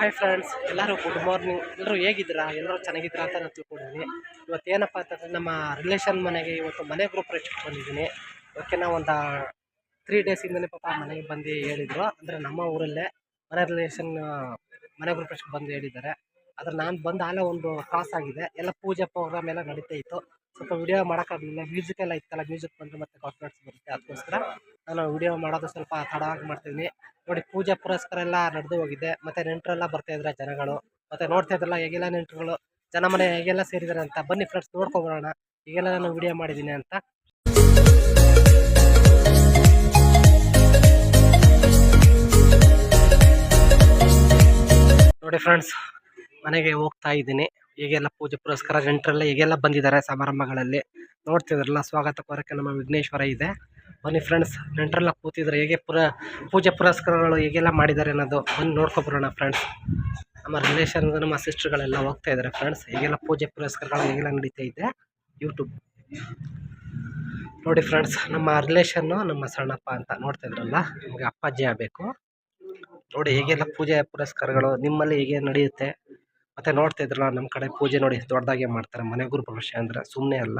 Hi friends ಎಲ್ಲರೂ good morning ಎಲ್ಲರೂ ಹೇಗಿದ್ದೀರಾ? ಎಲ್ಲರೂ ಚೆನ್ನಾಗಿದ್ದೀರಾ ಅಂತ ನಾನು ತಿಳ್ಕೊಂಡಿದ್ದೀನಿ. ಇವತ್ತು ಏನಪ್ಪ ಅಂತಂದರೆ ನಮ್ಮ ರಿಲೇಷನ್ ಮನೆಗೆ ಇವತ್ತು ಮನೆ ಗ್ರೂಪ್ ರೆಸ್ಟ್ ಬಂದಿದ್ದೀನಿ. ಓಕೆನಾ ಒಂದು ತ್ರೀ ಡೇಸಿಂದಲೇ ಪಾಪ ಮನೆಗೆ ಬಂದು ಹೇಳಿದರು. ಅಂದರೆ ನಮ್ಮ ಊರಲ್ಲೇ ಮನೆ ರಿಲೇಷನ್ ಮನೆ ಗ್ರೂಪ್ ರೆಸ್ಟ್ ಬಂದು ಹೇಳಿದ್ದಾರೆ. ಆದರೆ ನಾನು ಬಂದು ಆಲೇ ಒಂದು ಕ್ರಾಸ್ ಆಗಿದೆ. ಎಲ್ಲ ಪೂಜೆ ಪ್ರೋಗ್ರಾಮ್ ಎಲ್ಲ ನಡೀತಾ ಇತ್ತು. ಸ್ವಲ್ಪ ವಿಡಿಯೋ ಮಾಡೋಕ್ಕಾಗಲಿಲ್ಲ ಮ್ಯೂಸಿಕ್ ಎಲ್ಲ ಇತ್ತಲ್ಲ ಮ್ಯೂಸಿಕ್ ಬಂದರೆ ಮತ್ತೆ ಕಾನ್ಫಿಡೆನ್ಸ್ ಬರುತ್ತೆ ಅದಕ್ಕೋಸ್ಕರ ನಾನು ವಿಡಿಯೋ ಮಾಡೋದು ಸ್ವಲ್ಪ ತಡವಾಗಿ ಮಾಡ್ತಿದ್ದೀನಿ ನೋಡಿ, ಪೂಜೆ ಪುರಸ್ಕಾರ ಎಲ್ಲ ನಡೆದು ಹೋಗಿದೆ. ಮತ್ತು ನೆಂಟರೆಲ್ಲ ಬರ್ತಾ ಇದ್ದಾರೆ ಜನಗಳು. ಮತ್ತು ನೋಡ್ತಾ ಇದ್ರಲ್ಲ, ಹೇಗೆಲ್ಲ ನೆಂಟರುಗಳು? ಜನ ಮನೆ ಹೇಗೆಲ್ಲ ಸೇರಿದ್ದಾರೆ ಅಂತ. ಬನ್ನಿ ಫ್ರೆಂಡ್ಸ್ ನೋಡ್ಕೊಬರೋಣ. ಈಗೆಲ್ಲ ನಾನು ವಿಡಿಯೋ ಮಾಡಿದ್ದೀನಿ ಅಂತ. ನೋಡಿ ಫ್ರೆಂಡ್ಸ್ ಮನೆಗೆ ಹೋಗ್ತಾ ಇದ್ದೀನಿ. ಹೀಗೆಲ್ಲ ಪೂಜೆ ಪುರಸ್ಕಾರ ನೆಂಟರೆಲ್ಲ ಈಗೆಲ್ಲ ಬಂದಿದ್ದಾರೆ ಸಮಾರಂಭಗಳಲ್ಲಿ. ನೋಡ್ತಿದ್ರಲ್ಲ, ಸ್ವಾಗತ ಕೋರಕ್ಕೆ ನಮ್ಮ ವಿಘ್ನೇಶ್ವರ ಇದೆ. ಬನ್ನಿ ಫ್ರೆಂಡ್ಸ್ ನೆಂಟರೆಲ್ಲ ಕೂತಿದ್ರೆ ಹೇಗೆ ಪುರ, ಪೂಜೆ ಪುರಸ್ಕಾರಗಳು ಹೇಗೆಲ್ಲ ಮಾಡಿದ್ದಾರೆ ಅನ್ನೋದು ಬಂದು ನೋಡ್ಕೊಬರೋಣ ಫ್ರೆಂಡ್ಸ್ ನಮ್ಮ ರಿಲೇಷನ್ ನಮ್ಮ ಸಿಸ್ಟರ್ಗಳೆಲ್ಲ ಹೋಗ್ತಾ ಇದ್ದಾರೆ ಫ್ರೆಂಡ್ಸ್ ಹೇಗೆಲ್ಲ ಪೂಜೆ ಪುರಸ್ಕಾರಗಳು ಹೇಗೆಲ್ಲ ನಡೀತಾ ಇದೆ ಯೂಟ್ಯೂಬ್ ನೋಡಿ ಫ್ರೆಂಡ್ಸ್ ನಮ್ಮ ರಿಲೇಷನ್ನು ನಮ್ಮ ಸಣ್ಣಪ್ಪ ಅಂತ ನೋಡ್ತಾ ಇದ್ರಲ್ಲ ನಮಗೆ ಅಪ್ಪಾಜಿ ಆಗಬೇಕು. ನೋಡಿ ಹೇಗೆಲ್ಲ ಪೂಜೆ ಪುರಸ್ಕಾರಗಳು, ನಿಮ್ಮಲ್ಲಿ ಹೇಗೆ ನಡೆಯುತ್ತೆ? ಮತ್ತೆ ನೋಡ್ತಾ ಇದ್ರಲ್ಲ ನಮ್ಮ ಕಡೆ ಪೂಜೆ ನೋಡಿ ದೊಡ್ಡದಾಗೆ ಮಾಡ್ತಾರೆ. ಮನೆ ಗುರು ಪ್ರವೇಶ ಅಂದ್ರೆ ಸುಮ್ಮನೆ ಅಲ್ಲ.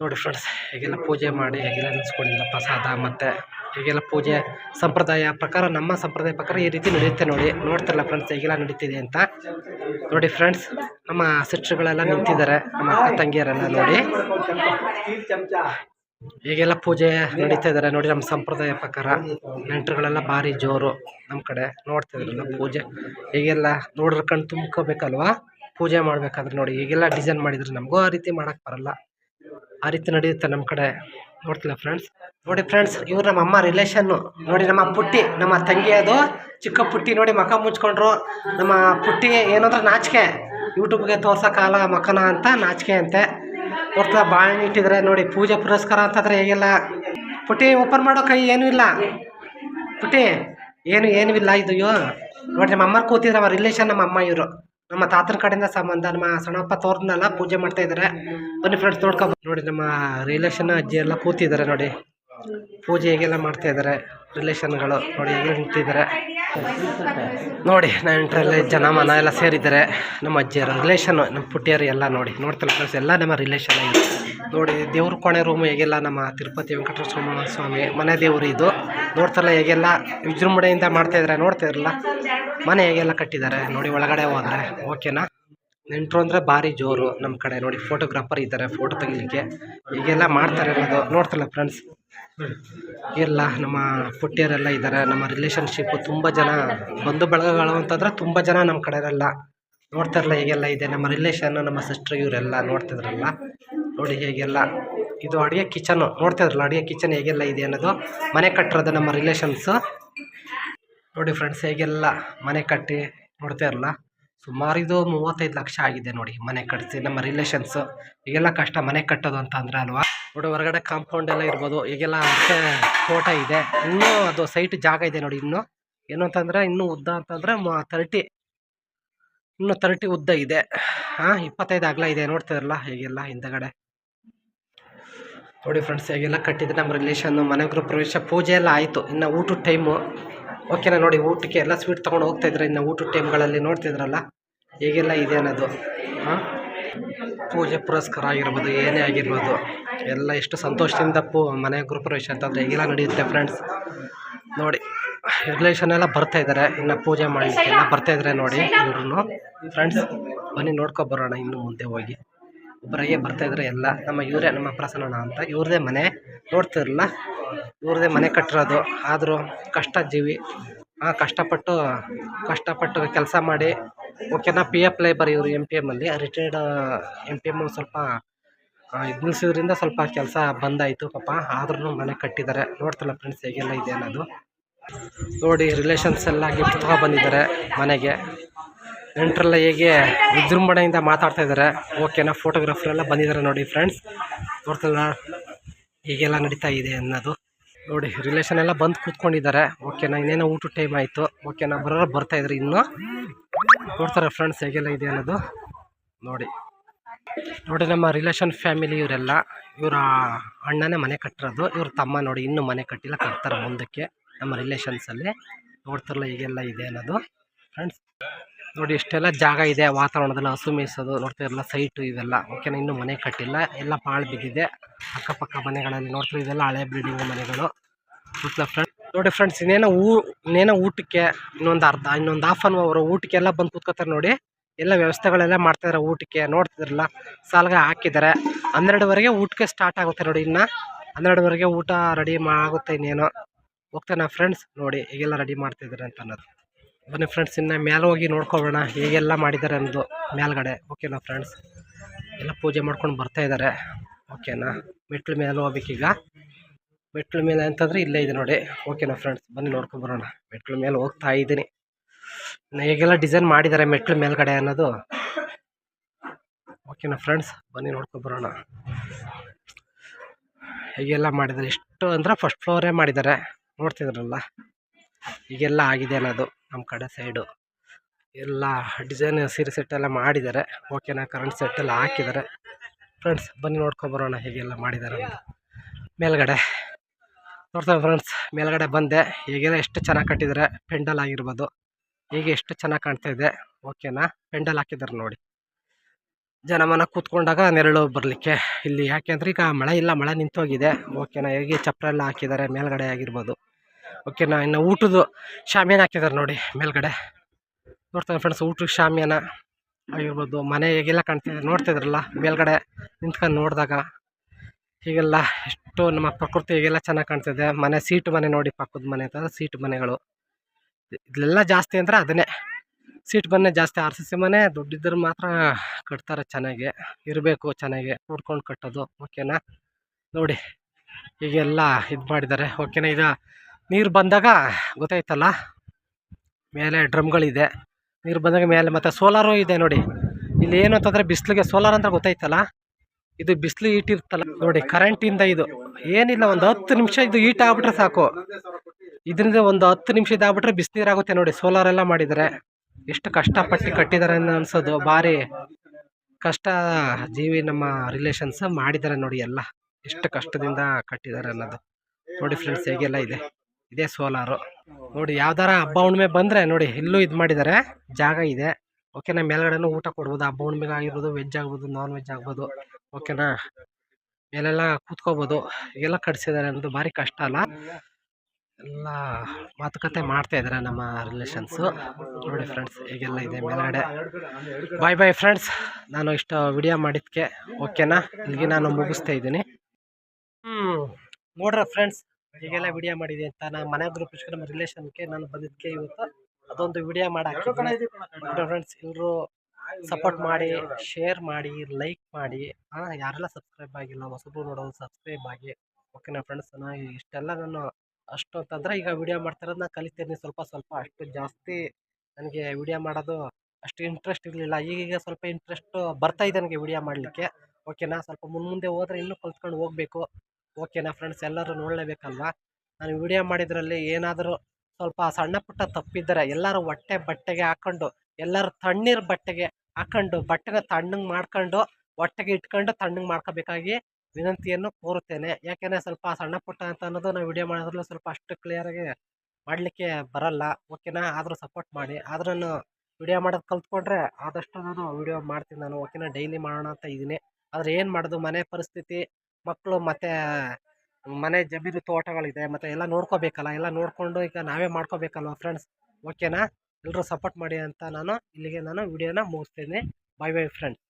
ನೋಡಿ ಫ್ರೆಂಡ್ಸ್ ಹೇಗೆಲ್ಲ ಪೂಜೆ ಮಾಡಿ ಹೇಗೆಲ್ಲ ನಿಲ್ಸ್ಕೊಂಡಿಲ್ಲ ಪ್ರಸಾದ ಮತ್ತು ಹೇಗೆಲ್ಲ ಪೂಜೆ ಸಂಪ್ರದಾಯ ಪ್ರಕಾರ, ನಮ್ಮ ಸಂಪ್ರದಾಯ ಪ್ರಕಾರ ಈ ರೀತಿ ನಡೆಯುತ್ತೆ ನೋಡಿ. ನೋಡ್ತಾರಲ್ಲ ಫ್ರೆಂಡ್ಸ್ ಹೇಗೆಲ್ಲ ನಡೀತಿದೆ ಅಂತ. ನೋಡಿ ಫ್ರೆಂಡ್ಸ್ ನಮ್ಮ ಸಿಸ್ಟರ್ಗಳೆಲ್ಲ ನಿಂತಿದ್ದಾರೆ, ನಮ್ಮ ಅಕ್ಕ ತಂಗಿಯರೆಲ್ಲ ನೋಡಿ. ಹೀಗೆಲ್ಲ ಪೂಜೆ ನಡೀತಾ ಇದ್ದಾರೆ ನೋಡಿ ನಮ್ಮ ಸಂಪ್ರದಾಯ ಪ್ರಕಾರ ನೆಂಟರುಗಳೆಲ್ಲ ಭಾರಿ ಜೋರು ನಮ್ಮ ಕಡೆ ನೋಡ್ತಾ ಇದ್ರಲ್ಲ ಪೂಜೆ. ಈಗೆಲ್ಲ ನೋಡ್ರ ಕಣ್ಣು ತುಂಬ್ಕೋಬೇಕಲ್ವಾ? ಪೂಜೆ ಮಾಡ್ಬೇಕಾದ್ರೆ ನೋಡಿ ಈಗೆಲ್ಲ ಡಿಸೈನ್ ಮಾಡಿದ್ರೆ ನಮಗೂ ಆ ರೀತಿ ಮಾಡೋಕ್ಕೆ ಬರಲ್ಲ. ಆ ರೀತಿ ನಡೆಯುತ್ತೆ ನಮ್ಮ ಕಡೆ. ನೋಡ್ತಿಲ್ಲ ಫ್ರೆಂಡ್ಸ್ ನೋಡಿ ಫ್ರೆಂಡ್ಸ್ ಇವ್ರು ನಮ್ಮ ಅಮ್ಮ ರಿಲೇಷನ್ನು ನೋಡಿ ನಮ್ಮ ಪುಟ್ಟಿ ನಮ್ಮ ತಂಗಿ ಅದು. ಚಿಕ್ಕ ಪುಟ್ಟಿ ನೋಡಿ ಮಖ ಮುಚ್ಕೊಂಡ್ರು. ನಮ್ಮ ಪುಟ್ಟಿಗೆ ಏನಂದ್ರೆ ನಾಚಿಕೆ. ಯೂಟ್ಯೂಬ್ಗೆ ತೋರ್ಸೋಕ್ಕಾಗಲ್ಲ ಮಕನ ಅಂತ ನಾಚಿಕೆ ಅಂತೆ ನೋಡ್ತಾ ಬಾಯಿ ಇಟ್ಟಿದ್ದಾರೆ ನೋಡಿ ಪೂಜೆ ಪುರಸ್ಕಾರ ಅಂತಂದ್ರೆ ಹೇಗೆಲ್ಲ? ಪುಟ್ಟಿ, ಓಪನ್ ಮಾಡೋ ಕೈ ಏನೂ ಇಲ್ಲ. ಪುಟ್ಟಿ, ಏನು, ಏನೂ ಇಲ್ಲ ಇದು, ಅಯ್ಯೋ. ನೋಡಿ ನಮ್ಮ ಅಮ್ಮ ಕೂತಿದ್ರೆ, ಅವ್ರ ರಿಲೇಷನ್ ನಮ್ಮ ಅಮ್ಮ, ಇವರು. ನಮ್ಮ ತಾತನ ಕಡೆಯಿಂದ ಸಂಬಂಧ, ನಮ್ಮ ಸಣ್ಣಪ್ಪ ತೋರ್ದ್ನಲ್ಲ, ಪೂಜೆ ಮಾಡ್ತಾ ಇದ್ದಾರೆ. ಬನ್ನಿ ಫ್ರೆಂಡ್ಸ್ ನೋಡ್ಕೊಂಡು ನೋಡಿ, ನಮ್ಮ ರಿಲೇಷನ್ ಅಜ್ಜಿ ಎಲ್ಲ ಕೂತಿದ್ದಾರೆ ನೋಡಿ. ಪೂಜೆ ಹೇಗೆಲ್ಲ ಮಾಡ್ತಾ ಇದ್ದಾರೆ ರಿಲೇಷನ್ಗಳು ನೋಡಿ ಹೇಗೆ ನಿಂತಿದ್ದಾರೆ. ನೋಡಿ ನೆಂಟರಲ್ಲಿ ಜನ, ಮನ ಎಲ್ಲ ಸೇರಿದ್ದಾರೆ. ನಮ್ಮ ಅಜ್ಜಿಯರು ರಿಲೇಷನ್ ನಮ್ಮ ಪುಟ್ಟಿಯರು ಎಲ್ಲ ನೋಡಿ ನೋಡ್ತಾರೆ ಫ್ರೆಂಡ್ಸ್ ಎಲ್ಲ ನಮ್ಮ ರಿಲೇಷನ್ ಆಗಿದೆ. ನೋಡಿ, ದೇವ್ರ ಕೋಣೆ ರೂಮ್ ಹೇಗೆಲ್ಲ ನಮ್ಮ ತಿರುಪತಿ ವೆಂಕಟೇಶ್ವರ ಸ್ವಾಮಿ, ಮನೆ ದೇವರು ಇದು. ನೋಡ್ತಾರಲ್ಲ ಹೇಗೆಲ್ಲ ವಿಜೃಂಭಣೆಯಿಂದ ಮಾಡ್ತಾ ಇದ್ದಾರೆ, ನೋಡ್ತಾ ಇರಲ್ಲ ಮನೆ ಹೇಗೆಲ್ಲ ಕಟ್ಟಿದ್ದಾರೆ? ನೋಡಿ, ಒಳಗಡೆ ಹೋದರೆ ಓಕೆನಾ ನೆಂಟರು ಅಂದರೆ ಭಾರಿ ಜೋರು ನಮ್ಮ ಕಡೆ ನೋಡಿ ಫೋಟೋಗ್ರಾಫರ್ ಇದ್ದಾರೆ ಫೋಟೋ ತೆಗಿಲಿಕ್ಕೆ. ಈಗೆಲ್ಲ ಮಾಡ್ತಾರೆ ಅನ್ನೋದು ನೋಡ್ತಲ್ಲ ಫ್ರೆಂಡ್ಸ್ ಎಲ್ಲ ನಮ್ಮ ಪುಟ್ಟಿಯರೆಲ್ಲ ಇದ್ದಾರೆ. ನಮ್ಮ ರಿಲೇಷನ್ಶಿಪ್ಪು ತುಂಬ ಜನ ಬಂಧು ಬಳಗಗಳು ಅಂತಂದ್ರೆ ತುಂಬ ಜನ ನಮ್ಮ ಕಡೆಯಲ್ಲ ನೋಡ್ತಾ ಇರಲ್ಲ ಹೇಗೆಲ್ಲ ಇದೆ. ನಮ್ಮ ರಿಲೇಷನ್ ನಮ್ಮ ಸಿಸ್ಟರ್ ಇವರೆಲ್ಲ ನೋಡ್ತಿದ್ರಲ್ಲ. ನೋಡಿ ಹೇಗೆಲ್ಲ ಇದು ಅಡುಗೆ ಕಿಚನು ನೋಡ್ತಾ ಇದ್ರಲ್ಲ ಅಡುಗೆ ಕಿಚನ್ ಹೇಗೆಲ್ಲ ಇದೆ ಅನ್ನೋದು. ಮನೆ ಕಟ್ಟಿರೋದು ನಮ್ಮ ರಿಲೇಷನ್ಸು ನೋಡಿ ಫ್ರೆಂಡ್ಸ್ ಹೇಗೆಲ್ಲ ಮನೆ ಕಟ್ಟಿ ನೋಡ್ತಾ ಇರಲ್ಲ ಸುಮಾರು ಇದು ಮೂವತ್ತೈದು ಲಕ್ಷ ಆಗಿದೆ ನೋಡಿ ಮನೆ ಕಟ್ಟಿಸಿ ನಮ್ಮ ರಿಲೇಷನ್ಸ್ ಈಗೆಲ್ಲ ಕಷ್ಟ ಮನೆ ಕಟ್ಟೋದು ಅಂತ ಅಂದ್ರೆ ಅಲ್ವಾ? ನೋಡಿ, ಹೊರಗಡೆ ಕಾಂಪೌಂಡ್ ಎಲ್ಲ ಇರ್ಬೋದು. ಈಗೆಲ್ಲ ಮತ್ತೆ ತೋಟ ಇದೆ. ಇನ್ನೂ ಅದು ಸೈಟ್ ಜಾಗ ಇದೆ ನೋಡಿ ಇನ್ನೂ. ಏನು ಅಂತಂದ್ರೆ ಇನ್ನೂ ಉದ್ದ ಅಂತಂದ್ರೆ ತರ್ಟಿ ಇನ್ನು ತರ್ಟಿ ಉದ್ದ ಇದೆ. ಹಾಂ, ಇಪ್ಪತ್ತೈದು ಅಗಲ ಇದೆ. ನೋಡ್ತಿರಲ್ಲ ಹೇಗೆಲ್ಲ ಹಿಂದಗಡೆ. ನೋಡಿ ಫ್ರೆಂಡ್ಸ್ ಹೇಗೆಲ್ಲ ಕಟ್ಟಿದ್ರೆ ನಮ್ಮ ರಿಲೇಷನ್ನು ಮನೆ ಪ್ರವೇಶ ಪೂಜೆ ಎಲ್ಲ ಆಯಿತು. ಇನ್ನು ಊಟದ ಟೈಮು ಓಕೆನಾ ನೋಡಿ, ಊಟಕ್ಕೆ ಎಲ್ಲ ಸ್ವೀಟ್ ತೊಗೊಂಡು ಹೋಗ್ತಾ ಇದ್ರೆ ಇನ್ನು ಊಟದ ಟೈಮ್ಗಳಲ್ಲಿ ನೋಡ್ತಿದ್ರಲ್ಲ ಹೇಗೆಲ್ಲ ಇದೆ ಅನ್ನೋದು, ಹಾಂ? ಪೂಜೆ ಪುರಸ್ಕಾರ ಆಗಿರ್ಬೋದು, ಏನೇ ಆಗಿರ್ಬೋದು, ಎಲ್ಲ ಎಷ್ಟು ಸಂತೋಷದಿಂದ ಪೂ, ಮನೆ ಗೃಹಪ್ರವೇಶ ಅಂತಂದರೆ ಹೇಗೆಲ್ಲ ನಡೆಯುತ್ತೆ ಫ್ರೆಂಡ್ಸ್ ನೋಡಿ ರಿಲೇಷನ್ ಎಲ್ಲ ಬರ್ತಾ ಇದ್ದಾರೆ ಇನ್ನು ಪೂಜೆ ಮಾಡಿ ಎಲ್ಲ ಬರ್ತಾ ಇದ್ದಾರೆ ನೋಡಿ ಇವ್ರು ಫ್ರೆಂಡ್ಸ್ ಬನ್ನಿ ನೋಡ್ಕೊ ಬರೋಣ, ಇನ್ನು ಮುಂದೆ ಹೋಗಿ. ಒಬ್ಬರಾಗೆ ಬರ್ತಾ ಇದ್ರೆ ಎಲ್ಲ, ನಮ್ಮ ಇವರೇ ನಮ್ಮ ಪ್ರಸನ್ನ ಅಂತ, ಇವ್ರದೇ ಮನೆ ನೋಡ್ತಿರಲ್ಲ ಇವ್ರದೇ ಮನೆ ಕಟ್ಟಿರೋದು. ಆದರೂ ಕಷ್ಟ ಜೀವಿ ಆ ಕಷ್ಟಪಟ್ಟು ಕಷ್ಟಪಟ್ಟು ಕೆಲಸ ಮಾಡಿ ಓಕೆನಾ ಪಿ ಎಫ್ ಲೇಬರ್ ಇವರು ಎಂ ಪಿ ಎಮ್ಮಲ್ಲಿ ರಿಟೈರ್ಡ್ ಎಂ ಪಿ ಎಮ್ಮು ಸ್ವಲ್ಪ ಇದು ಸ್ವಲ್ಪ ಕೆಲಸ ಬಂದಾಯಿತು ಪಾಪ. ಆದ್ರೂ ಮನೆ ಕಟ್ಟಿದ್ದಾರೆ. ನೋಡ್ತಿಲ್ಲ ಫ್ರೆಂಡ್ಸ್ ಹೇಗೆಲ್ಲ ಇದೆ ಅನ್ನೋದು. ನೋಡಿ ರಿಲೇಷನ್ಸ್ ಎಲ್ಲ ಗಿಫ್ಟ್ ತಗೊ ಬಂದಿದ್ದಾರೆ ಮನೆಗೆ. ನೆಂಟರೆಲ್ಲ ಹೇಗೆ ವಿಜೃಂಭಣೆಯಿಂದ ಮಾತಾಡ್ತಾ ಇದ್ದಾರೆ. ಓಕೆನಾ ಫೋಟೋಗ್ರಾಫರ್ ಎಲ್ಲ ಬಂದಿದ್ದಾರೆ ನೋಡಿ ಫ್ರೆಂಡ್ಸ್ ನೋಡ್ತಲ್ಲ ಹೀಗೆಲ್ಲ ನಡೀತಾ ಇದೆ ಅನ್ನೋದು. ನೋಡಿ ರಿಲೇಷನ್ ಎಲ್ಲ ಬಂದು ಕೂತ್ಕೊಂಡಿದ್ದಾರೆ. ಓಕೆನಾ ಇನ್ನೇನೋ ಊಟ ಟೈಮ್ ಆಯಿತು. ಓಕೆನಾ ಬರೋರು ಬರ್ತಾ ಇದ್ರು ಇನ್ನು. ನೋಡ್ತಾರೆ ಫ್ರೆಂಡ್ಸ್ ಹೇಗೆಲ್ಲ ಇದೆ ಅನ್ನೋದು. ನೋಡಿ. ನೋಡಿ, ನಮ್ಮ ರಿಲೇಷನ್ ಫ್ಯಾಮಿಲಿ ಇವರೆಲ್ಲ, ಇವರ ಅಣ್ಣನೇ ಮನೆ ಕಟ್ಟಿರೋದು. ಇವ್ರ ತಮ್ಮ ನೋಡಿ, ಇನ್ನೂ ಮನೆ ಕಟ್ಟಿಲ್ಲ, ಕಟ್ತಾರೆ ಮುಂದಕ್ಕೆ. ನಮ್ಮ ರಿಲೇಷನ್ಸಲ್ಲಿ ನೋಡ್ತಾರಲ್ಲ, ಹೀಗೆಲ್ಲ ಇದೆ ಅನ್ನೋದು. ಫ್ರೆಂಡ್ಸ್ ನೋಡಿ, ಇಷ್ಟೆಲ್ಲ ಜಾಗ ಇದೆ, ವಾತಾವರಣದಲ್ಲಿ ಹಸು ಮೇಯಿಸೋದು ನೋಡ್ತಿರಲ್ಲ ಸೈಟು ಇವೆಲ್ಲ. ಓಕೆನಾ ಇನ್ನೂ ಮನೆ ಕಟ್ಟಿಲ್ಲ, ಎಲ್ಲ ಪಾಳು ಬಿದ್ದಿದೆ. ಅಕ್ಕಪಕ್ಕ ಮನೆಗಳಲ್ಲಿ ನೋಡ್ತೀವಿ ಇದೆಲ್ಲ ಹಳೆ ಬಿಲ್ಡಿಂಗ್ ಮನೆಗಳು. ಸುತ್ತಲ ಫ್ರೆಂಡ್ ನೋಡಿ ಫ್ರೆಂಡ್ಸ್ ಇನ್ನೇನೋ ಊ ಇನ್ನೇನೋ ಊಟಕ್ಕೆ, ಇನ್ನೊಂದು ಅರ್ಧ, ಇನ್ನೊಂದು ಹಾಫ್ ಅನ್ ಅವರ್ ಊಟಕ್ಕೆ ಎಲ್ಲ ಬಂದು ಕೂತ್ಕೋತಾರೆ ನೋಡಿ. ಎಲ್ಲ ವ್ಯವಸ್ಥೆಗಳೆಲ್ಲ ಮಾಡ್ತಿದ್ದಾರೆ ಊಟಕ್ಕೆ ನೋಡ್ತಿದ್ರಲ್ಲ ಸಾಲ್ಗೆ ಹಾಕಿದ್ದಾರೆ. ಹನ್ನೆರಡುವರೆಗೆ ಊಟಕ್ಕೆ ಸ್ಟಾರ್ಟ್ ಆಗುತ್ತೆ ನೋಡಿ ಇನ್ನು. ಹನ್ನೆರಡುವರೆಗೆ ಊಟ ರೆಡಿ ಆಗುತ್ತೆ ಇನ್ನೇನೋ. ಹೋಗ್ತಾನೆ ಫ್ರೆಂಡ್ಸ್ ನೋಡಿ ಈಗೆಲ್ಲ ರೆಡಿ ಮಾಡ್ತಿದ್ದಾರೆ ಅಂತ ಅನ್ನೋದು. ಬನ್ನಿ ಫ್ರೆಂಡ್ಸ್ ಇನ್ನು ಮೇಲೆ ಹೋಗಿ ನೋಡ್ಕೊಬೋಣ ಹೇಗೆಲ್ಲ ಮಾಡಿದ್ದಾರೆ ಅನ್ನೋದು ಮೇಲ್ಗಡೆ ಓಕೆನಾ ಫ್ರೆಂಡ್ಸ್ ಎಲ್ಲ ಪೂಜೆ ಮಾಡ್ಕೊಂಡು ಬರ್ತಾ ಇದ್ದಾರೆ ಓಕೆನಾ ಮೆಟ್ಲು ಮೇಲೆ ಹೋಗ್ಬೇಕೀಗ ಮೆಟ್ಲು ಮೇಲೆ ಅಂತಂದರೆ ಇಲ್ಲೇ ಇದೆ ನೋಡಿ. ಓಕೆನಾ ಫ್ರೆಂಡ್ಸ್ ಬನ್ನಿ ನೋಡ್ಕೊಂಡು ಬರೋಣ. ಮೆಟ್ಲು ಮೇಲೆ ಹೋಗ್ತಾ ಇದ್ದೀನಿ. ಇನ್ನು ಹೇಗೆಲ್ಲ ಡಿಸೈನ್ ಮಾಡಿದ್ದಾರೆ ಮೆಟ್ಲು ಮೇಲ್ಗಡೆ ಅನ್ನೋದು. ಓಕೆನಾ ಫ್ರೆಂಡ್ಸ್ ಬನ್ನಿ ನೋಡ್ಕೊಂಡು ಬರೋಣ. ಹೇಗೆಲ್ಲ ಮಾಡಿದ್ದಾರೆ? ಎಷ್ಟು ಅಂದ್ರೆ ಫಸ್ಟ್ ಫ್ಲೋರೇ ಮಾಡಿದ್ದಾರೆ. ನೋಡ್ತಿದ್ರಲ್ಲ? ಈಗೆಲ್ಲ ಆಗಿದೆ ಅನ್ನೋದು ನಮ್ಮ ಕಡೆ ಸೈಡು ಎಲ್ಲ ಡಿಸೈನ್ ಸೀರೆ ಸೆಟ್ಟೆಲ್ಲ ಮಾಡಿದ್ದಾರೆ. ಓಕೆನಾ ಕರೆಂಟ್ ಸೆಟ್ಟೆಲ್ಲ ಹಾಕಿದ್ದಾರೆ. ಫ್ರೆಂಡ್ಸ್ ಬನ್ನಿ ನೋಡ್ಕೊಬರೋಣ ಹೇಗೆಲ್ಲ ಮಾಡಿದ್ದಾರೆ ಅಂತ. ಮೇಲ್ಗಡೆ. ನೋಡ್ತಾರೆ ಫ್ರೆಂಡ್ಸ್ ಮೇಲ್ಗಡೆ ಬಂದೆ. ಹೇಗೆಲ್ಲ ಎಷ್ಟು ಚೆನ್ನಾಗಿ ಕಟ್ಟಿದ್ದಾರೆ. ಪೆಂಡಲ್ ಆಗಿರ್ಬೋದು. ಹೀಗೆ ಎಷ್ಟು ಚೆನ್ನಾಗಿ ಕಾಣ್ತಾ ಇದೆ. ಓಕೆನಾ ಪೆಂಡಲ್ ಹಾಕಿದ್ದಾರೆ ನೋಡಿ. ಜನ ಮನ ಕೂತ್ಕೊಂಡಾಗ ನೆರಳು ಬರಲಿಕ್ಕೆ. ಇಲ್ಲಿ ಯಾಕೆಂದ್ರೆ ಈಗ ಮಳೆ ಇಲ್ಲ, ಮಳೆ ನಿಂತೋಗಿದೆ. ಓಕೆನಾ ಹೇಗೆ ಚಪ್ರ ಎಲ್ಲ ಹಾಕಿದ್ದಾರೆ. ಮೇಲ್ಗಡೆ ಆಗಿರ್ಬೋದು. ಓಕೆನಾ ಇನ್ನು ಊಟದ್ದು ಶಾಮಿಯಾನ ಹಾಕಿದ್ದಾರೆ ನೋಡಿ ಮೇಲ್ಗಡೆ. ನೋಡ್ತಾರೆ ಫ್ರೆಂಡ್ಸ್ ಊಟಕ್ಕೆ ಶಾಮಿಯಾನ ಆಗಿರ್ಬೋದು, ಮನೆ ಹೇಗೆಲ್ಲ ಕಾಣ್ತಿದೆ, ನೋಡ್ತಿದ್ರಲ್ಲ, ಮೇಲ್ಗಡೆ ನಿಂತ್ಕೊಂಡು ನೋಡಿದಾಗ. ಹೀಗೆಲ್ಲ ಎಷ್ಟು ನಮ್ಮ ಪ್ರಕೃತಿ ಹೇಗೆಲ್ಲ ಚೆನ್ನಾಗಿ ಕಾಣ್ತಿದೆ. ಮನೆ, ಸೀಟು ಮನೆ ನೋಡಿ, ಪಕ್ಕದ ಮನೆ ಅಂತಂದರೆ ಸೀಟು ಮನೆಗಳು. ಇದೆಲ್ಲ ಜಾಸ್ತಿ ಅಂದರೆ ಅದನ್ನೇ. ಸೀಟ್ ಮನೆ ಜಾಸ್ತಿ, ಆರ್ ಸಿ ಸಿ ಮನೆ, ದುಡ್ಡಿದ್ದರೆ ಮಾತ್ರ ಕಟ್ತಾರೆ ಚೆನ್ನಾಗಿ, ಇರಬೇಕು ಚೆನ್ನಾಗಿ, ಕೂಡ್ಕೊಂಡು ಕಟ್ಟೋದು, ಓಕೆನಾ? ನೋಡಿ, ಹೀಗೆಲ್ಲ ಇದು ಮಾಡಿದ್ದಾರೆ. ಓಕೆನಾ, ಈಗ ನೀರು ಬಂದಾಗ, ಗೊತ್ತಾಯ್ತಲ್ಲ? ಮೇಲೆ ಡ್ರಮ್ಗಳಿದೆ. ನೀರು ಬಂದಾಗ ಮೇಲೆ ಮತ್ತು ಸೋಲಾರು ಇದೆ ನೋಡಿ. ಇಲ್ಲಿ ಏನು ಅಂತಂದರೆ ಬಿಸಿಲಿಗೆ ಸೋಲಾರ್ ಅಂತ ಗೊತ್ತಾಯ್ತಲ್ಲ? ಇದು ಬಿಸಿಲು ಹೀಟ್ ಇರ್ತಲ್ಲ ನೋಡಿ ಕರೆಂಟಿಂದ ಇದು ಏನಿಲ್ಲ, ಒಂದು ಹತ್ತು ನಿಮಿಷ ಇದು ಹೀಟ್ ಆಗ್ಬಿಟ್ರೆ ಸಾಕು. ಇದರಿಂದ ಒಂದು ಹತ್ತು ನಿಮಿಷ ಇದಾಗ್ಬಿಟ್ರೆ ಬಿಸಿನೀರಾಗುತ್ತೆ ನೋಡಿ, ಸೋಲಾರ್ ಎಲ್ಲ ಮಾಡಿದರೆ ಎಷ್ಟು ಕಷ್ಟಪಟ್ಟು ಕಟ್ಟಿದ್ದಾರೆ ಅನ್ಸೋದು. ಭಾರಿ ಕಷ್ಟ ಜೀವಿ ನಮ್ಮ ರಿಲೇಷನ್ಸ್ ಮಾಡಿದ್ದಾರೆ ನೋಡಿ ಎಲ್ಲ. ಎಷ್ಟು ಕಷ್ಟದಿಂದ ಕಟ್ಟಿದ್ದಾರೆ ಅನ್ನೋದು. ನೋಡಿ ಫ್ರೆಂಡ್ಸ್ ಹೇಗೆಲ್ಲ ಇದೆ? ಇದೇ ಸೋಲಾರು. ನೋಡಿ, ಯಾವ್ದಾರ ಹಬ್ಬ ಹುಣ್ಣಿಮೆ ಬಂದರೆ ನೋಡಿ, ಇಲ್ಲೂ ಇದು ಮಾಡಿದ್ದಾರೆ ಜಾಗ ಇದೆ. ಓಕೆನಾ, ಮೇಲ್ಗಡೆನೂ ಊಟ ಕೊಡ್ಬೋದು. ಹಬ್ಬ ಹುಣ್ಣಿಮೆಗೆ ಆಗಿರ್ಬೋದು ವೆಜ್ ಆಗ್ಬೋದು ನಾನ್ ವೆಜ್ ಆಗ್ಬೋದು. ಓಕೆನಾ, ಮೇಲೆಲ್ಲ ಕೂತ್ಕೋಬೋದು. ಎಲ್ಲ ಕಟ್ಸಿದ್ದಾರೆ ಅನ್ನೋದು ಭಾರಿ ಕಷ್ಟ ಅಲ್ಲ. ಎಲ್ಲ ಮಾತುಕತೆ ಮಾಡ್ತಾ ಇದ್ದಾರೆ ನಮ್ಮ ರಿಲೇಷನ್ಸು ನೋಡಿ ಫ್ರೆಂಡ್ಸ್ ಈಗೆಲ್ಲ ಇದೆ ಮೇಲ್ಗಡೆ. ಬಾಯ್ ಬಾಯ್ ಫ್ರೆಂಡ್ಸ್ ನಾನು ಇಷ್ಟು ವಿಡಿಯೋ ಮಾಡಿದ್ದಕ್ಕೆ ಓಕೆನಾ? ಇಲ್ಲಿಗೆ ನಾನು ಮುಗಿಸ್ತಾ ಇದ್ದೀನಿ. ಹ್ಞೂ ನೋಡ್ರ ಫ್ರೆಂಡ್ಸ್ ಹೀಗೆಲ್ಲ ವಿಡಿಯೋ ಮಾಡಿದೆ ಅಂತ ನಾನು ಮನೆ ಗ್ರೂಪ್ ನಮ್ಮ ರಿಲೇಷನ್ಗೆ ನಾನು ಬಂದಿದ್ದಕ್ಕೆ ಇವತ್ತು ಅದೊಂದು ವಿಡಿಯೋ ಮಾಡಿ ಫ್ರೆಂಡ್ಸ್ ಎಲ್ಲರೂ ಸಪೋರ್ಟ್ ಮಾಡಿ ಶೇರ್ ಮಾಡಿ ಲೈಕ್ ಮಾಡಿ. ಹಾಂ ಯಾರೆಲ್ಲ ಸಬ್ಸ್ಕ್ರೈಬ್ ಆಗಿಲ್ಲ ಹೊಸಬ್ರು ನೋಡೋದು ಸಬ್ಸ್ಕ್ರೈಬ್ ಆಗಿ. ಓಕೆನಾ ಫ್ರೆಂಡ್ಸ್ ನಾನು ಇಷ್ಟೆಲ್ಲ ನಾನು ಅಷ್ಟು ಅಂತಂದರೆ ಈಗ ವಿಡಿಯೋ ಮಾಡ್ತಿರೋದು ನಾನು ಕಲಿತೀನಿ ಸ್ವಲ್ಪ ಸ್ವಲ್ಪ ಅಷ್ಟು ಜಾಸ್ತಿ ನನಗೆ ವಿಡಿಯೋ ಮಾಡೋದು ಅಷ್ಟು ಇಂಟ್ರೆಸ್ಟ್ ಇರಲಿಲ್ಲ. ಈಗೀಗ ಸ್ವಲ್ಪ ಇಂಟ್ರೆಸ್ಟು ಬರ್ತಾ ಇದೆ ನನಗೆ ವಿಡಿಯೋ ಮಾಡಲಿಕ್ಕೆ. ಓಕೆನಾ ಸ್ವಲ್ಪ ಮುಂದೆ ಹೋದ್ರೆ ಇನ್ನೂ ಕಲ್ತ್ಕೊಂಡು ಹೋಗಬೇಕು. ಓಕೆನಾ ಫ್ರೆಂಡ್ಸ್ ಎಲ್ಲರೂ ನೋಡಲೇಬೇಕಲ್ವಾ? ನಾನು ವಿಡಿಯೋ ಮಾಡಿದ್ರಲ್ಲಿ ಏನಾದರೂ ಸ್ವಲ್ಪ ಸಣ್ಣ ಪುಟ್ಟ ತಪ್ಪಿದ್ದರೆ ಎಲ್ಲರೂ ಹೊಟ್ಟೆ ಬಟ್ಟೆಗೆ ಹಾಕ್ಕೊಂಡು ಎಲ್ಲರೂ ತಣ್ಣೀರು ಬಟ್ಟೆಗೆ ಹಾಕ್ಕೊಂಡು ಬಟ್ಟೆನ ತಣ್ಣಗೆ ಮಾಡ್ಕೊಂಡು, ಹೊಟ್ಟೆಗೆ ಇಟ್ಕೊಂಡು ತಣ್ಣಗೆ ಮಾಡ್ಕೋಬೇಕಾಗಿ ವಿನಂತಿಯನ್ನು ಕೋರುತ್ತೇನೆ. ಯಾಕೆಂದರೆ ಸ್ವಲ್ಪ ಸಣ್ಣ ಪುಟ್ಟ ಅಂತ ಅನ್ನೋದು ನಾವು ವಿಡಿಯೋ ಮಾಡೋದ್ರಲ್ಲೂ ಸ್ವಲ್ಪ ಅಷ್ಟು ಕ್ಲಿಯರಾಗಿ ಮಾಡಲಿಕ್ಕೆ ಬರಲ್ಲ. ಓಕೆನಾ ಆದರೂ ಸಪೋರ್ಟ್ ಮಾಡಿ. ಆದ್ರೂ ವಿಡಿಯೋ ಮಾಡೋದು ಕಲ್ತ್ಕೊಂಡ್ರೆ ಆದಷ್ಟು ನಾನು ವಿಡಿಯೋ ಮಾಡ್ತೀನಿ ನಾನು. ಓಕೆನಾ ಡೈಲಿ ಮಾಡೋಣ ಅಂತ ಇದ್ದೀನಿ ಆದರೆ ಏನು ಮಾಡೋದು? ಮನೆ ಪರಿಸ್ಥಿತಿ ಮಕ್ಕಳು ಮತ್ತು, ಮನೆ ಜಮೀನು ತೋಟಗಳಿದೆ, ಮತ್ತು ಎಲ್ಲ ನೋಡ್ಕೋಬೇಕಲ್ಲ, ಎಲ್ಲ ನೋಡಿಕೊಂಡು ಈಗ ನಾವೇ ಮಾಡ್ಕೋಬೇಕಲ್ವ ಫ್ರೆಂಡ್ಸ್ ಓಕೆನಾ ಎಲ್ಲರೂ ಸಪೋರ್ಟ್ ಮಾಡಿ ಅಂತ ನಾನು ಇಲ್ಲಿಗೆ ನಾನು ವಿಡಿಯೋನ ಮುಗಿಸ್ತೀನಿ. ಬಾಯ್ ಬಾಯ್ ಫ್ರೆಂಡ್ಸ್